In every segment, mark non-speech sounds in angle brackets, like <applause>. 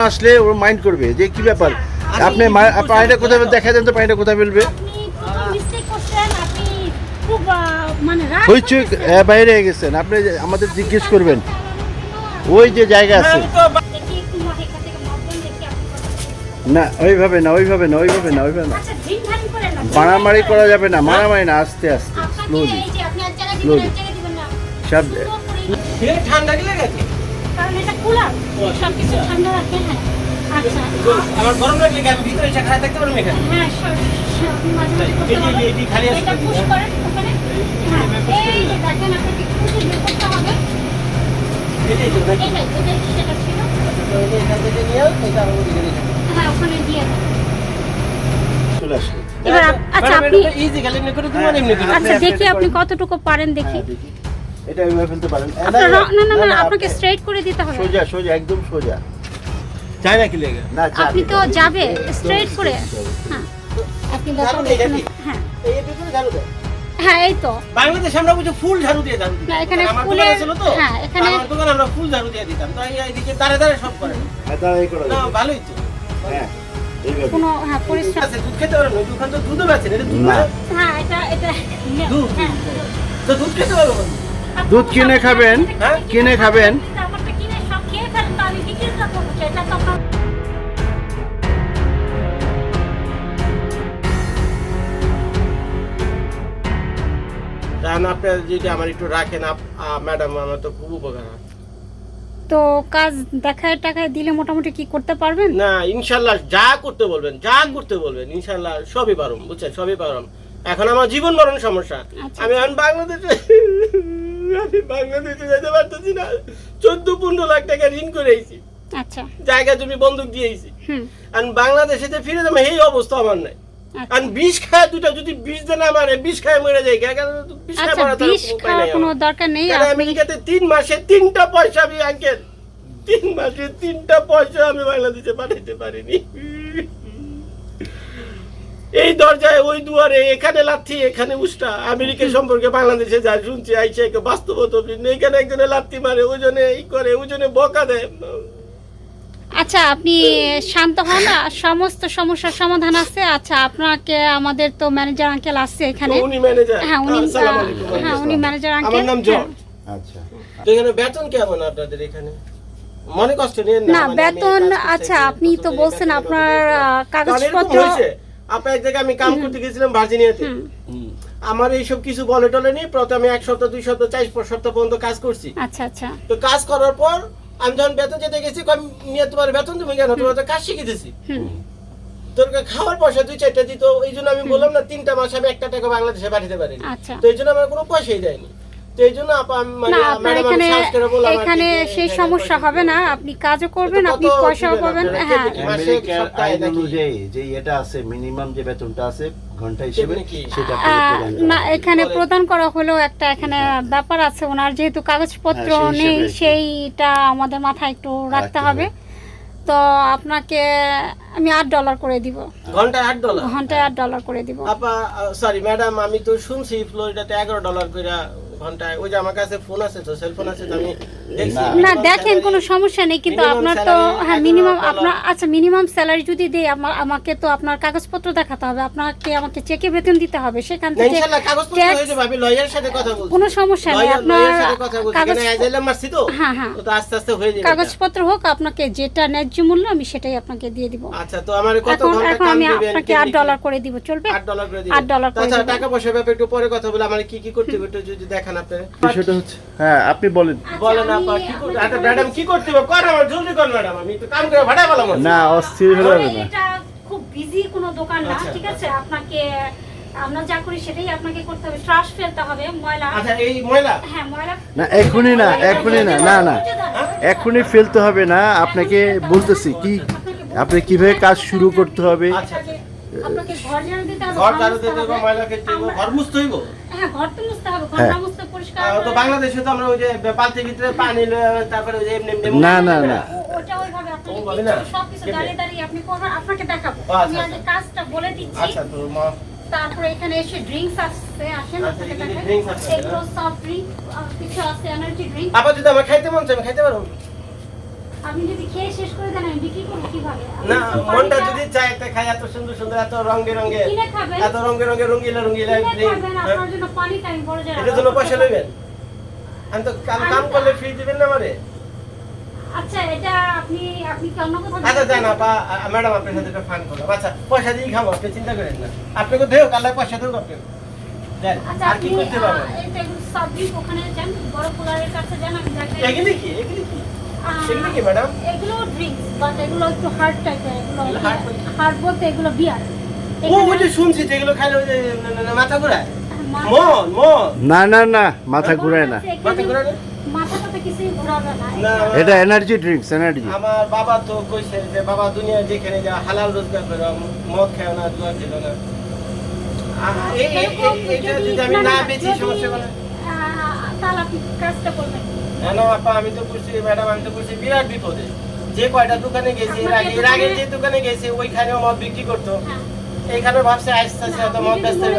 আসলে ওর মাইন্ড করবে যে কি ব্যাপার? আপনি? পানিটা কোথায় দেখা দেন তো পানিটা কোথায় ফেলবে? আপনি প্রথম মিস্টেক করছেন আপনি খুব আহ, মানে হইচই বাইরে গেছেন। আপনি আমাদের জিজ্ঞেস করবেন। ওই যে জায়গা আছে। করছেন। না ওইভাবে না ওইভাবে না ওইভাবে না ওইভাবে না। আচ্ছা, মারামারি করা। যাবে না মারামারি না আস্তে আস্তে স্লোলি না। সব ঠান্ডা কি লেগেছে? কারণ এটা কুলার, সবকিছু ঠান্ডা রাখে, হ্যাঁ। আচ্ছা, আমার গরম লাগলে আমি ভিতরে এসে খারাপ থাকতে পারব এখানে হ্যাঁ, সব- মাঝে মাঝে করতে এটা তো, হ্যাঁ। করেন ওখানে। হ্যাঁ, এই যে দেখেন, আপনাকে push করতে হবে। এটাই তো নাকি এটাই, এটাই সেটা ছিল। এখান থেকে নিয়ে এটা আমার ওদিকে রেখে হ্যাঁ, ওখানে দিয়ে চলে আসবে এবার আচ্ছা, আপনি- এটা তো এমনি করে দিবেন, এমনি করে। আচ্ছা দেখি আপনি কতটুকু পারেন হ্যাঁ, দেখি। এটা ওইভাবে ফেলতে পারেন না, না, না না আপনাকে স্ট্রেট করে দিতে হবে সোজা সোজা একদম সোজা চায় না কি লেগে? না আপনি তো যাবে। স্ট্রেট করে হ্যাঁ আপনি? হ্যাঁ এই ঝাড়ু দাও। হ্যাঁ এই তো বাংলাদেশে আমরা বুঝি ফুল ঝাড়ু দিয়ে ঝাড়ু দিতাম। না, এখানে আমার ছিল তো, হ্যাঁ, এখানে- আমার দোকানে আমরা ফুল ঝাড়ু দিয়ে দিতাম। তো এই দাঁড়ে দাঁড়ে সব করে। হ্যাঁ, করা না, ভালোই তো। হ্যাঁ, কোনো হ্যাঁ পরিশ্রম আছে, দুধ খেতে তো দুধও এটা দুধ না। না। হ্যাঁ এটা এটা দুধ। হ্যাঁ তো দুধ খেতে পারো না। দুধ কিনে খাবেন? হ্যাঁ? কিনে খাবেন? কারণ আপনার যদি আমার একটু রাখেন আপ- ম্যাডাম আমার তো খুব উপকার হয়। তো কাজ দেখায় টাকায় দিলে মোটামুটি কি করতে পারবেন? না ইনশাল্লাহ যা করতে বলবেন যা করতে বলবেন ইনশাল্লাহ সবই পারুম বুঝছেন? সবই পারুম। এখন আমার জীবন মরণ সমস্যা। আচ্ছা। আমি এখন বাংলাদেশে আমি বাংলাদেশে যেতে পারতেছি না। চোদ্দ পনেরো লাখ টাকা ঋণ করে আইছি। আচ্ছা। জায়গা তুমি বন্দুক দিয়েছি আর বাংলাদেশে যে ফিরে যাব এই অবস্থা আমার নাই। আচ্ছা। আর বিষ খায় দুটা যদি বিষ দেন আমার বিষ খায় মরে যায়। বিষ খায় আচ্ছা মরা কোনো দরকার নেই আমেরিকাতে তিন মাসে তিনটা পয়সা আমি আঙ্কেল তিন মাসে তিনটা পয়সা আমি বাংলাদেশে পাঠাইতে পারিনি। এই দরজায় ওই দুয়ারে এখানে লাথি এখানে উষ্টা। আমেরিকা সম্পর্কে বাংলাদেশে যা শুনছি আইসা একে বাস্তবত এখানে একজনে লাথি মারে ওজনে এই করে ওজনে বকা দেয়। আচ্ছা আপনি শান্ত হন আর সমস্ত সমস্যার সমাধান আছে? আচ্ছা আপনাকে আমাদের তো ম্যানেজার আঙ্কেল আসছে এখানে। উনি ম্যানেজার? হ্যাঁ উনি হ্যাঁ উনি ম্যানেজার আঙ্কেল। আমার নাম জর্জ আচ্ছা। তো এখানে বেতন কেমন আপনাদের এখানে? মনে কষ্ট নিয়ে না বেতন আচ্ছা আপনি তো বলছেন আপনার কাগজপত্র আপনার এক জায়গায় আমি কাম করতে গেছিলাম ভার্জিনিয়াতে। আমার এইসব কিছু বলে টলে নেই প্রথমে এক সপ্তাহ দুই সপ্তাহ চার সপ্তাহ পর্যন্ত কাজ করছি। আচ্ছা আচ্ছা। তো কাজ করার পর আমি যখন বেতন যেতে গেছি কই, নিয়ে তোমার বেতন তুমি কেন? তোমার তো কাজ শিখে দিছি হুম। তোর খাওয়ার পয়সা দুই চারটা দিত এই জন্য আমি বললাম না তিনটা মাসে আমি একটা টাকা বাংলাদেশে পাঠাতে পারিনি। আচ্ছা। তো এই জন্য আমার কোনো পয়সাই দেয়নি। মানে না আপনার এখানে সেই সমস্যা হবে না। আপনি কাজও করবেন আপনি পয়সাও পাবেন। হ্যাঁ। আমেরিকার আইন অনুযায়ী যে এটা আছে মিনিমাম যে বেতনটা আছে ঘণ্টা হিসেবে সেটা প্রদান করা না এখানে প্রদান করা হলেও একটা এখানে ব্যাপার আছে। ওনার যেহেতু কাগজপত্র হ্যাঁ, নেই। সেইটা আমাদের মাথায় একটু রাখতে হবে। তো আপনাকে আমি আট ডলার করে দিব। ঘন্টায় আট ডলার ঘন্টায় আট ডলার করে দিব। আপা সরি ম্যাডাম আমি তো শুনছি ফ্লোরিডাতে এগারো ডলার করে ঘন্টায় ওই যে আমার কাছে ফোন আছে তো সেল ফোন আছে তো আমি না। দেখেন কোনো সমস্যা নেই কিন্তু আপনার তো হ্যাঁ মিনিমাম আপনার আচ্ছা মিনিমাম স্যালারি যদি দেই আমার আমাকে তো আপনার কাগজপত্র দেখাতে হবে আপনাকে আমাকে চেকে বেতন দিতে হবে সেখান থেকে ইনশাআল্লাহ কাগজপত্র হয়ে যাবে আমি লয়ারের সাথে কথা বলছি। কোনো সমস্যা নেই আপনার কাগজ মারছি তো? হ্যাঁ হ্যাঁ। তো আস্তে আস্তে হয়ে যাবে। কাগজপত্র হোক আপনাকে যেটা ন্যায্য মূল্য আমি সেটাই আপনাকে দিয়ে দিব। আচ্ছা তো আমার কত ঘণ্টা এখন আমি আপনাকে আট ডলার করে দিব চলবে? আট ডলার করে দিবেন আট ডলার করে। টাকা পয়সার ব্যাপারে একটু পরে কথা বলে আমার কি কি করতে হবে <laughs> একটু যদি দেখান আপনি। বিষয়টা হচ্ছে হ্যাঁ আপনি বলেন। বলেন আচ্ছা, আপা কি করতে আপনাকে আচ্ছা ম্যাডাম কি করতে হবে? কর আমার জলদি কর ম্যাডাম আমি তো কাম করে ভাড়া পেলাম না অস্থির হলে হবে না। এটা খুব বিজি কোনো দোকান না আচ্ছা, ঠিক আছে? আপনাকে আমরা যা করি সেটাই আপনাকে করতে হবে। ট্রাশ ফেলতে হবে ময়লা। আচ্ছা এই ময়লা? হ্যাঁ ময়লা না এখনই না এখনই না না না। এখনই ফেলতে হবে না আপনাকে বলতেছি কি আপনি কীভাবে কাজ শুরু করতে হবে। আচ্ছা। ঘর ঝাড়ু দিতে হবে ঘর ঘর ঝাড়ু দিতে হবে হবে। ময়লা ফেলতে হবে ঘর মুছতে হইব হ্যাঁ ঘর তো মুছতে হবে ঘর হ্যাঁ। মুছতে পরিষ্কার তো বাংলাদেশে তো আমরা ওই যে বালতির ভিতরে পানি তারপরে ওই যে এমনি এমনি না, না, না। ওটা ওইভাবে আপনাকে ওইভাবে কিচ্ছু না? সবকিছু কেমনে? দাঁড়িয়ে দাঁড়িয়ে আপনি করবেন আপনাকে দেখাবো আমি আগে। কাজটা বলে দিচ্ছি আচ্ছা তো মা- তারপরে এখানে এসে ড্রিঙ্কস আসছে আসেন আচ্ছা, আপনাকে এখানে দেখাই এগুলো সফট ড্রিঙ্ক কিছু আছে এনার্জি ড্রিঙ্ক আপা যদি আমার খাইতে মন চায় আমি খাইতে পারব আপনি যদি খেয়ে শেষ করে দেন আমি বিক্রি করব কীভাবে? না মনটা যদি চায় একটা খাই এত সুন্দর সুন্দর এত রঙে রঙে এত রঙে রঙে রঙিলা রঙিলা হ্যাঁ? আপনার জন্য পানিটা আমি বড় জায়গায় এটার জন্য পয়সা নেবেন? আমি তো কাম কাম করলে ফ্রি দিবেন না আমারে? আচ্ছা এটা আপনি আপনি কি অন্য কোথাও আচ্ছা জান আপা ম্যাডাম আপনার সাথে একটা ফান করলাম। আচ্ছা পয়সা দিয়ে খাব আপনি চিন্তা করেন না। আপনাকে দেও পয়সা দেও আপনি আচ্ছা আর কি আপনি করতে পারবেন? এটা সাবজি ওখানে যান বড় কুলারের কাছে যান আমি দেখাই এগুলি কি? এগুলি কি? আহ, কি ম্যাডাম এগুলো ড্রিঙ্কস বাট এগুলো একটু হার্ড টাইপের এগুলো এগুলো hard বলতে? হার্ড বলতে এগুলো বিয়ার ও ওই যে শুনছি যে খাইলে ওই যে না, না, না, মাথা ঘুরায় মন মন না না না মাথা ঘুরায় না মাথা ঘুরায় না? মাথাটা তো কিছুই ঘোরাবে না না এটা এনার্জি ড্রিঙ্কস এনার্জি আমার বাবা তো কইছে যে বাবা দুনিয়া যেখানে যা হালাল রোজগার করে মদ খায় না জুয়া খেলো না আ- এই- এই- এই- যদি আমি না বেচি সমস্যা করে তাহলে কাজটা কেন আপা আমি তো করছি ম্যাডাম আমি তো করছি বিরাট বিপদে। যে কয়টা দোকানে গেছি এর আগে এর আগে যে দোকানে গেছি ওইখানেও মদ বিক্রি করতো। হ্যাঁ। এইখানে ভাবছে আস্তে আস্তে হয়তো মদ ব্যস্ত না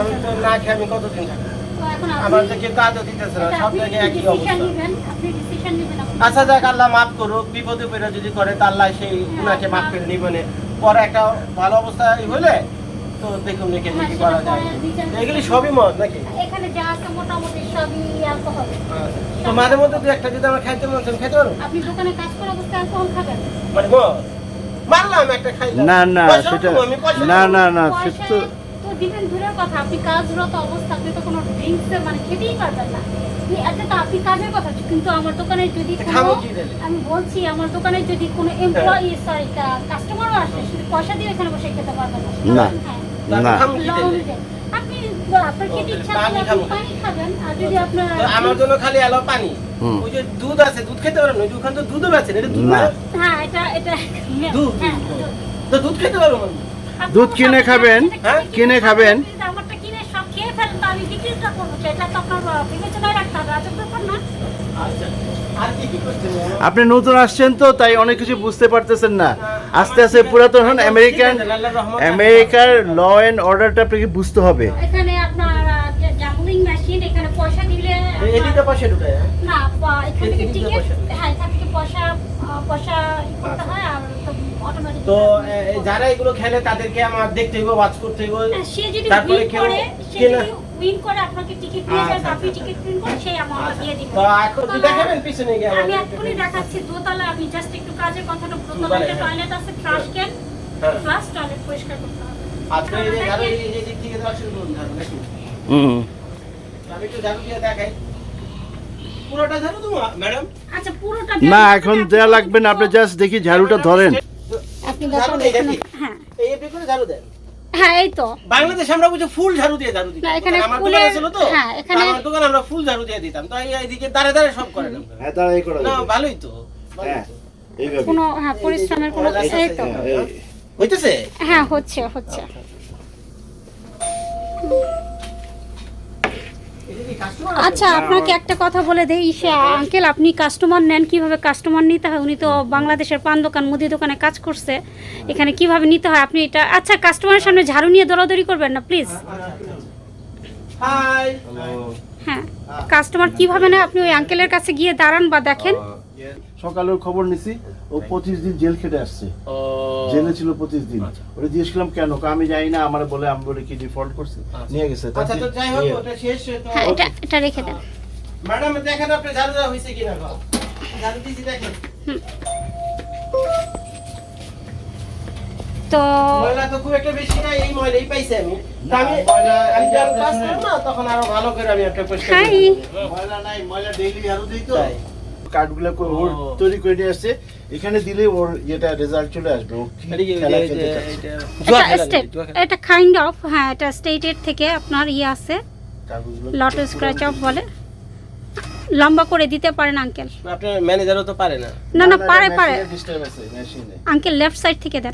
আমি তো না। খেয়ে আমি কতদিন থাকব? তো এখন আমার তো কেউ কাজও দিতেছে না সব জায়গায় একই অবস্থা। আচ্ছা যাক আল্লাহ মাফ করুক বিপদে পড়ে যদি করে তা আল্লাহ সেই উনাকে মাফ করে নিবনে। পরে একটা ভালো অবস্থা হইলে তো দেখুন দেখে হ্যাঁ, কি করা যায়। এগুলি সবই মদ নাকি? এখানে যা আছে মোটামুটি সবই অ্যালকোহল তো মাঝে মধ্যে দু একটা যদি আমার খাইতে মন আমি খাইতে আপনি দোকানে কাজ করা অবস্থায় অ্যালকোহল খাবেন। মানে মদ? মারলাম একটা খাইলাম। না না সেটা না না না সেটা তো তো দিবেন দূরের কথা আপনি কাজরত অবস্থা আপনি তো কোনো ড্রিঙ্কস মানে খেতেই পারবেন না। আপনি তো আপনি কাজের কথা কিন্তু আমার দোকানে যদি? আমি বলছি আমার দোকানে যদি কোনো এমপ্লয়ি সরি কাস্টমারও আসে শুধু পয়সা দিয়ে এখানে বসে খেতে পারবেন না। হ্যাঁ না। আমার জন্য খালি এলো পানি। ওই যে দুধ আছে দুধ খেতে পারবেন ওই যে ওখানে তো দুধও বেচেন এটা দুধ না। না হ্যাঁ এটা এটা দুধ? হ্যাঁ তো দুধ খেতে পারব দুধ কিনে খাবেন? কিনে হ্যাঁ? খাবেন? আচ্ছা। আপনি নতুন আসছেন তো তাই অনেক কিছু বুঝতে পারতেছেন না। আস্তে আস্তে পুরাতন হন আমেরিকান আমেরিকার ল অ্যান্ড অর্ডারটা আপনাকে বুঝতে হবে। এখানে আপনার গ্যাম্বলিং মেশিন এখানে পয়সা দিলে এদিকে পয়সা ঢুকায় হ্যাঁ? না এখান থেকে এদিকে হ্যাঁ এখান থেকে পয়সা পয়সা করতে হয় আর অটোমেটিক তো যারা এগুলো খেলে তাদেরকে আমার দেখতে হইব ওয়াচ করতে হইব। সে যদি তারপরে কেউ কেনা উইন করে আপনাকে টিকিট দিয়ে যায় আচ্ছা, আপনি আচ্ছা, টিকিট প্রিন্ট করে সেই দিয়ে দিবেন। তো এখন কি দেখাবেন পিছনে গিয়ে আমি? এক্ষুনি দেখাচ্ছি দোতলা আমি জাস্ট একটু কাজের কথাটা দোতলা একটা। টয়লেট আছে ট্রাশ ক্যান হ্যাঁ। প্লাস টয়লেট পরিষ্কার করতে হবে। আজকে এই যে এই যে দিক থেকে দেওয়া শুরু করুন ঝাড়ু নাকি? হুম। আমি একটু ঝাড়ু দিয়ে দেখাই। পুরোটা ঝাড়ু দেবো ম্যাডাম? আচ্ছা পুরোটা না এখন দেয়া লাগবে না আপনি জাস্ট দেখি ঝাড়ুটা ধরেন। আপনি ঝাড়ু? হ্যাঁ। এই করে ঝাড়ু দেন। হ্যাঁ এই তো। বাংলাদেশে আমরা বুঝি ফুল ঝাড়ু দিয়ে ঝাড়ু দিতাম। এখানে আমার দোকান ছিল তো। হ্যাঁ, এখানে- আমার দোকানে আমরা ফুল ঝাড়ু দিয়ে দিতাম। তো এই- এইদিকে দাঁড়ে দাঁড়ে সব করে। হ্যাঁ দাঁড়াই করে না ভালোই তো হ্যাঁ এইভাবে। কোনো হ্যাঁ পরিশ্রমের কোনো এই তো। হ্যাঁ, হইতেছে? হ্যাঁ হচ্ছে হচ্ছে। আচ্ছা আপনাকে একটা কথা বলে দেই আঙ্কেল আপনি কাস্টমার নেন কীভাবে কাস্টমার নিতে হয়? উনি তো বাংলাদেশের পান দোকান মুদি দোকানে কাজ করছে। এখানে কীভাবে নিতে হয়? আপনি এটা আচ্ছা কাস্টমারের সামনে ঝাড়ু নিয়ে দৌড়াদৌড়ি করবেন না প্লিজ হাই হ্যাঁ কাস্টমার কীভাবে না আপনি ওই আঙ্কেলের কাছে গিয়ে দাঁড়ান বা দেখেন। সকালের খবর নিছি ও পঁচিশ দিন জেল খেটে আসছে। জেলে ছিল পঁচিশ দিন। ওটা জিজ্ঞেস করলাম কেন? আমি জানি না আমার বলে আমি বলে কি ডিফল্ট করছে? নিয়ে গেছে আচ্ছা যাই হ্যাঁ এটা এটা রেখে দেন। ম্যাডাম দেখেন আপনি ঝাড়ু দেওয়া হয়েছে কিনা ঝাড়ু দিয়েছি দেখেন। তো ময়লা তো খুব একটা বেশি নাই এই ময়লাই পাইছি আমি। আমি ময়লা- আমি এই যে যখন কাজ করব না তখন আরও ভালো করে আমি একটা পরিষ্কার ময়লা নাই ময়লা ডেইলি ঝাড়ু দিই তো। কার্ডগুলো করে ওর তৈরি করে নিয়ে আসছে। এখানে দিলে ওর ইয়েটা রেজাল্ট চলে আসবে। ও কি এটা খেলা খেলতে চাচ্ছে। এটা- এটা স্টেট? এটা কাইন্ড অফ হ্যাঁ এটা স্টেটের থেকে আপনার ইয়ে আছে। লট স্ক্র্যাচ অফ বলে। লম্বা করে দিতে পারেন আঙ্কেল আপনার ম্যানেজারও তো পারে না। না না পারে পারে। আঙ্কেল লেফট সাইড থেকে দেন।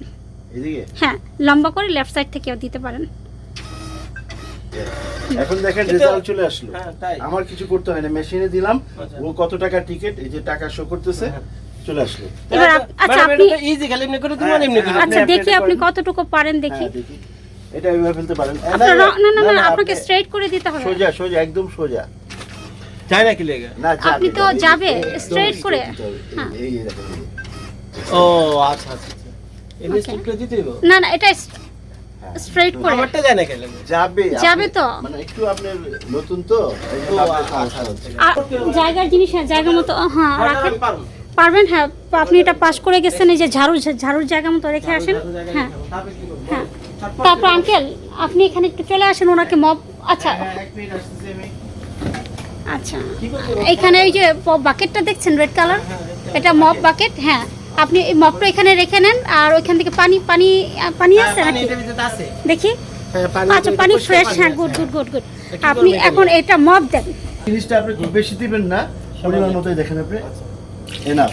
এদিকে? হ্যাঁ লম্বা করে লেফট সাইড থেকেও দিতে পারেন। এখন দেখেন রেজাল্ট চলে আসলো। হ্যাঁ, আমার কিছু করতে হয় না মেশিনে দিলাম আচ্ছা। ও কত টাকা টিকিট এই যে টাকা শো করতেছে। চলে আসলো। এবার আচ্ছা, আপনি- এটা খালি এমনি করে দিবেন, এমনি করে আচ্ছা দেখি আপনি কতটুকু পারেন দেখি। এটা এইভাবে ফেলতে পারেন। না না না না, আপনাকে স্ট্রেট করে দিতে হবে। সোজা সোজা একদম সোজা। যায় না কি লেগে? না আপনি তো যাবে। করে। এই- হ্যাঁ। ও আচ্ছা আচ্ছা আচ্ছা। এমনি দিতে হবে না না এটা। স্ট্রেট করে। আমারটা যায় না কেন? যাবে যাবে তো? মানে একটু আপনার নতুন তো আচ্ছা, জায়গার জিনিস হ্যাঁ জায়গা মতো হ্যাঁ রাখেন। পারবেন হ্যাঁ আপনি এটা পাস করে গেছেন এই যে ঝাড়ু ঝাড়ুর জায়গা মতো রেখে আসেন। হ্যাঁ? হ্যাঁ। তারপর আঙ্কেল আপনি এখানে একটু চলে আসেন ওনাকে মব আচ্ছা। হ্যাঁ, এক মিনিট আসতেছি আমি। আচ্ছা? এখানে এই যে বাকেটটা দেখছেন রেড কালার এটা মপ বাকেট হ্যাঁ। আপনি এই মপটা এখানে রেখে নেন আর ওইখান থেকে পানি পানি পানি হ্যাঁ, আছে নাকি? এটার ভিতরে আছে। দেখি। হ্যাঁ, আচ্ছা পানি ফ্রেশ হ্যাঁ গুড। গুড গুড গুড আপনি এখন এটা মপ দেন। জিনিসটা আপনি খুব বেশি দিবেন না পরিমাণ মতোই দেখেন আপনি। এনাফ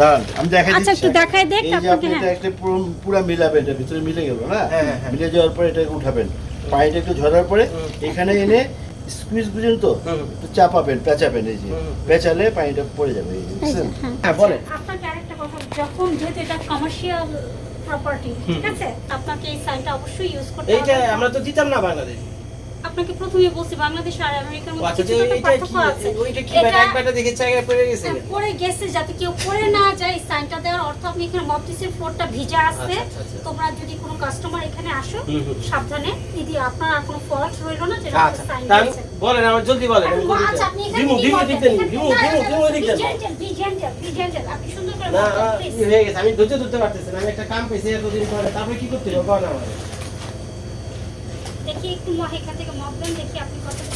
হ্যাঁ। আমি দেখাই আচ্ছা, দিচ্ছি। একটু দেখাই দেখ, এই আপনি এটা হ্যাঁ। একটা পুরো পুরা মিলাবেন এটা ভিতরে মিলে গেল না? হ্যাঁ, হ্যাঁ, হ্যাঁ। মিলে যাওয়ার পরে এটাকে উঠাবেন। পানিটা একটু ঝরার পরে এখানে এনে স্কুইজ বুঝুন তো। একটু চাপাবেন পেঁচাবেন এই যে। হুম। পেঁচালে পানিটা পড়ে যাবে এই বুঝছেন? হ্যাঁ। হ্যাঁ বলেন। আপনাকে আরেকটা কথা যখন যেহেতু এটা কমার্শিয়াল প্রপার্টি ঠিক আছে? আপনাকে এই সাইনটা অবশ্যই ইউজ করতে এইটা আমরা তো দিতাম না বাংলাদেশ। আপনাকে প্রথমে বলছি বাংলাদেশ আর আমেরিকার মধ্যে আচ্ছা কিছু একটা পার্থক্য আছে ওইটা কি এটা- ব্যাটা এক ব্যাটা দেখে জায়গায় পড়ে গেছে হ্যাঁ, পড়ে গেছে যাতে কেউ পড়ে না যায় সাইনটা দেওয়ার অর্থ আপনি এখানে মপটিসের ফ্লোরটা ভিজা আছে আচ্ছা, আচ্ছা, আচ্ছা। তোমরা যদি কোনো কাস্টমার এখানে আসো। সাবধানে যদি আপনার আর কোনো ফল্ট রইল না যেটা সাইন বলেন আমার জলদি বলেন আচ্ছা আপনি এখানে দিমু করবেন? দিতে না, দিমু না, দিতে। আপনি সুন্দর করে না বলবেন, আহ, please। ই হয়ে গেছে আমি ধৈর্য ধরতে পারতেছি না আমি একটা কাম পেয়েছি এতদিন পরে তারপরে কি করতে হবে বলেন আমার দেখি একটু এখান থেকে মপ দেন, দেখি আপনি কতটা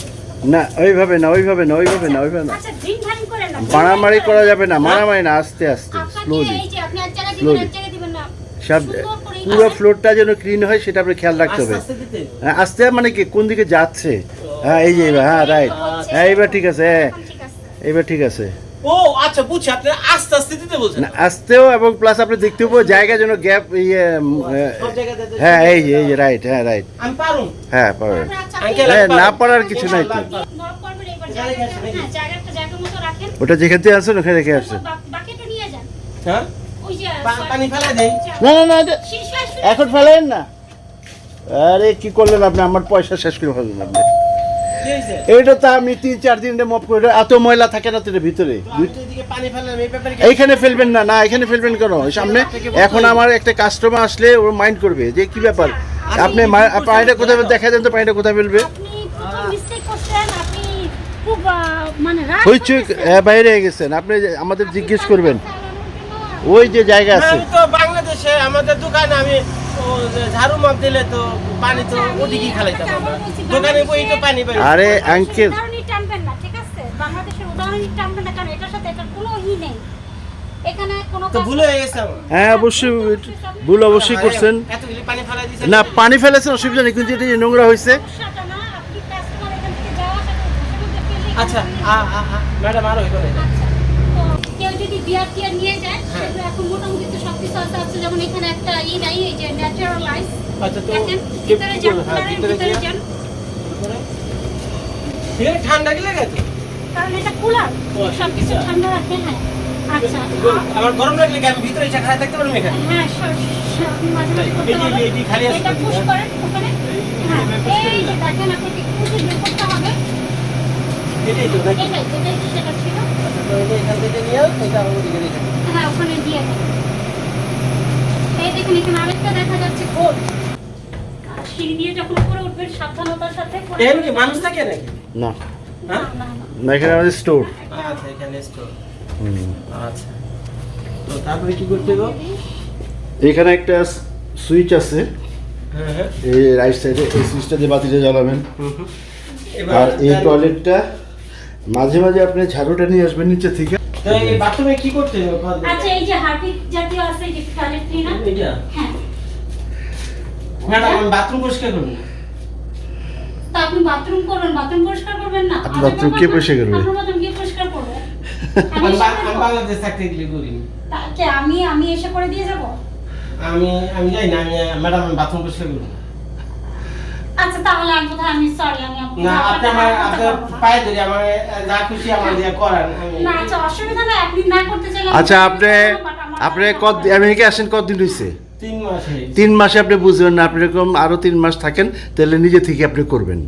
না ওইভাবে না ওইভাবে না ওইভাবে না ওইভাবে না। আচ্ছা, মারামারি করা যাবে না মারামারি না আস্তে আস্তে স্লোলি না। সব পুরো ফ্লোরটা যেন ক্লিন হয় সেটা আপনি খেয়াল রাখতে হবে। আস্তে দিতে। হবে। হ্যাঁ, আস্তে মানে কি কোন দিকে যাচ্ছে? হ্যাঁ এই যে এবার হ্যাঁ রাইট হ্যাঁ এবার ঠিক আছে হ্যাঁ। এখন ঠিক আছে। এবার ঠিক আছে। ও আচ্ছা বুঝছি আপনি আস্তে আস্তে দিতে বলছেন। না আস্তেও এবং প্লাস আপনি দেখতেও পাবো জায়গা যেন গ্যাপ ইয়ে তো- হ্যাঁ এই এই রাইট হ্যাঁ রাইট আমি পারুম। হ্যাঁ আচ্ছা, আপনি- হ্যাঁ, না পারার কিছু নাই তো। হ্যাঁ, জায়গা একটা জায়গা মতো রাখেন। ওটা যেখান থেকে আসছেন ওখানে রেখে আসছেন। হ্যাঁ? ওই যে, পা- sorry, পানি ফেলাই দেই। না না। এখন ফেলেন না। আরে কি করলেন আপনি? আমার পয়সা শেষ করে ফেললেন আপনি। এইটা তো আমি তিন চার দিন মপ করে এত ময়লা থাকে না তো এর ভিতরে? এইখানে ফেলবেন না না এখানে ফেলবেন কেন? সামনে এখন আমার একটা কাস্টমার আসলে ও মাইন্ড করবে যে কি ব্যাপার? আপনি পানিটা কোথায় দেখা দেন তো পানিটা কোথায় ফেলবে। মানে হইচই করতেছেন। বাইরে গেছেন। আপনি আমাদের জিজ্ঞেস করবেন। ওই যে জায়গা আছে। বাংলাদেশে আমাদের দোকানে আমি ও যে ঝাড়ু মাপ দিলে তো পানি তো ওদিকেই খালাইতাম আমরা। দোকানে বই তো পানি পাই। আরে আঙ্কেল টানবেন না, ঠিক আছে? বাংলাদেশের উদাহরণই টানবেন না, কারণ এটার সাথে এটার কোনো ই নেই। এখানে কোনো তো কাজ- ভুল হয়ে হ্যাঁ অবশ্যই ভুল অবশ্যই করছেন। না পানি ফেলেছেন অসুবিধা নেই কিন্তু এটা নোংরা হয়েছে। আচ্ছা ম্যাডাম আরও এখানে আচ্ছা, তো কেউ যদি বিয়ার টিয়ার নিয়ে যায় হ্যাঁ। সেগুলো এখন মোটামুটি তো সব কিছু আছে আছে যেমন এখানে একটা ই নাই এই যে ন্যাচারাল আইস আচ্ছা তো ভিতরে যান? হ্যাঁ, ভিতরে যান ঠান্ডা কি লাগে তো? কারণ এটা কুলার আচ্ছা, সব কিছু আচ্ছা। ঠান্ডা রাখে হ্যাঁ। আচ্ছা আমার গরম লাগলে আমি ভিতরে এসে খাই থাকতে পারব এখানে? হ্যাঁ মাঝে মাঝে করতে এই যে- পারবেন। এই যে খালি আছে এটা পুশ। করেন ওখানে। হ্যাঁ এই যে দেখেন আপনাকে একটু করতে হবে। এটাই তো নাকি এটাই এটাই সেটা ছিল। নিয়ে এটা ওদিকে রেখে হ্যাঁ ওখানে দিয়ে এই দেখেন এখানে আরেকটা দেখা যাচ্ছে গোল সিঁড়ি দিয়ে যখন উপরে উঠবেন সাবধানতার সাথে করে কি মানুষ থাকে নাকি? না। না, হ্যাঁ এখানে আমাদের স্টোর। আচ্ছা এখানে স্টোর। আচ্ছা। তো তারপরে কি করতে হবে? এখানে একটা সুইচ আছে। হ্যাঁ হ্যাঁ। এই রাইট সাইডে এই সুইচটা দিয়ে বাতিটা জ্বালাবেন। আর এই টয়লেটটা মাঝে মাঝে আপনি ঝাড়ুটা নিয়ে আসবেন নিচে থেকে। এই বাথরুমে কি করতে আচ্ছা এই যে হার্পিক জাতীয় আছে যে টয়লেট ক্লিনার এটা? হ্যাঁ। ম্যাডাম বাথরুম পরিষ্কার তা আপনি বাথরুম করবেন বাথরুম পরিষ্কার করবেন না। আপনি bathroom কে পরিষ্কার করবে? আপনার বাথরুম কে পরিষ্কার করবে? <laughs> আমি বাংলাদেশ থাকতে গেলে আমি আমি এসে করে দিয়ে যাব? আমি আমি যাই না আমি ম্যাডাম আমি বাথরুম পরিষ্কার করব আচ্ছা তাহলে আমি কোথায় আমি সরি আমি না আপনি আমার আপনার পায়ে ধরে আমার যা খুশি আমার দিয়ে করান না আচ্ছা অসুবিধা না আপনি না করতে চাইলে আচ্ছা আপনি আপনি কত আমেরিকা আসেন কতদিন হইছে? তিন মাস তিন মাসে আপনি বুঝবেন না আপনি এরকম আরও তিন মাস থাকেন তাহলে নিজে থেকে আপনি করবেন।